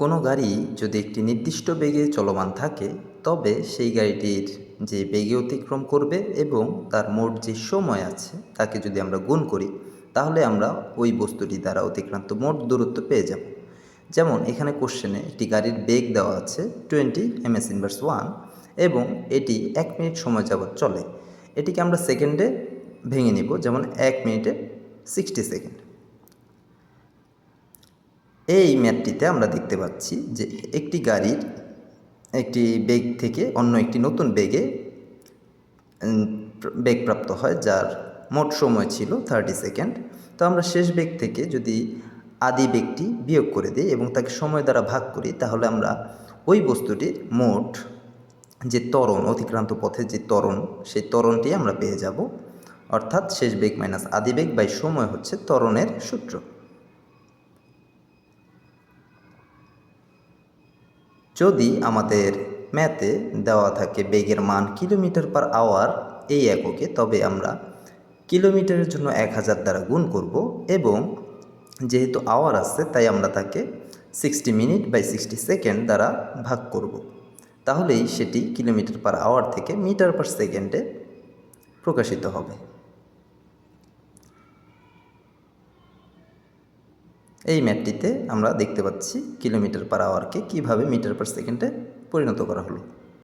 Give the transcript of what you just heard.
কোনো গাড়ি যদি একটি নির্দিষ্ট বেগে চলমান থাকে, তবে সেই গাড়িটির যে বেগে অতিক্রম করবে এবং তার মোট যে সময় আছে তাকে যদি আমরা গুণ করি, তাহলে আমরা ওই বস্তুটি দ্বারা অতিক্রান্ত মোট দূরত্ব পেয়ে যাব। যেমন এখানে কোশ্চেনে একটি গাড়ির বেগ দেওয়া আছে টোয়েন্টি এমএস ইনভার্স ওয়ান এবং এটি এক মিনিট সময় যাবৎ চলে। এটিকে আমরা সেকেন্ডে ভেঙে নিব, যেমন এক মিনিটে সিক্সটি সেকেন্ড এই ম্যাপটিতে আমরা দেখতে পাচ্ছি যে একটি গাড়ির একটি বেগ থেকে অন্য একটি নতুন বেগে উম, বেগ প্রাপ্ত হয় যার মোট সময় ছিল থার্টি সেকেন্ড তো আমরা শেষ বেগ থেকে যদি আদি বেগটি বিয়োগ করে দিই এবং তাকে সময় দ্বারা ভাগ করি তাহলে আমরা ওই বস্তুটির মোট যে ত্বরণ অতিক্রান্ত পথে যে ত্বরণ সেই ত্বরণটি আমরা পেয়ে যাব। অর্থাৎ শেষ বেগ মাইনাস আদি বেগ বাই সময় হচ্ছে ত্বরণের সূত্র। যদি আমাদের ম্যাথে দেওয়া থাকে বেগের মান কিলোমিটার পার আওয়ার এই এককে, তবে আমরা কিলোমিটারের জন্য এক হাজার দ্বারা গুণ করব এবং যেহেতু আওয়ার আছে, তাই আমরা তাকে sixty minute by sixty second দ্বারা ভাগ করব। তাহলেই সেটি কিলোমিটার পার আওয়ার থেকে মিটার পার সেকেন্ডে প্রকাশিত হবে। এই ম্যাপটিতে আমরা দেখতে পাচ্ছি কিলোমিটার পার আওয়ারকে কীভাবে মিটার পার সেকেন্ডে পরিণত করা হলো।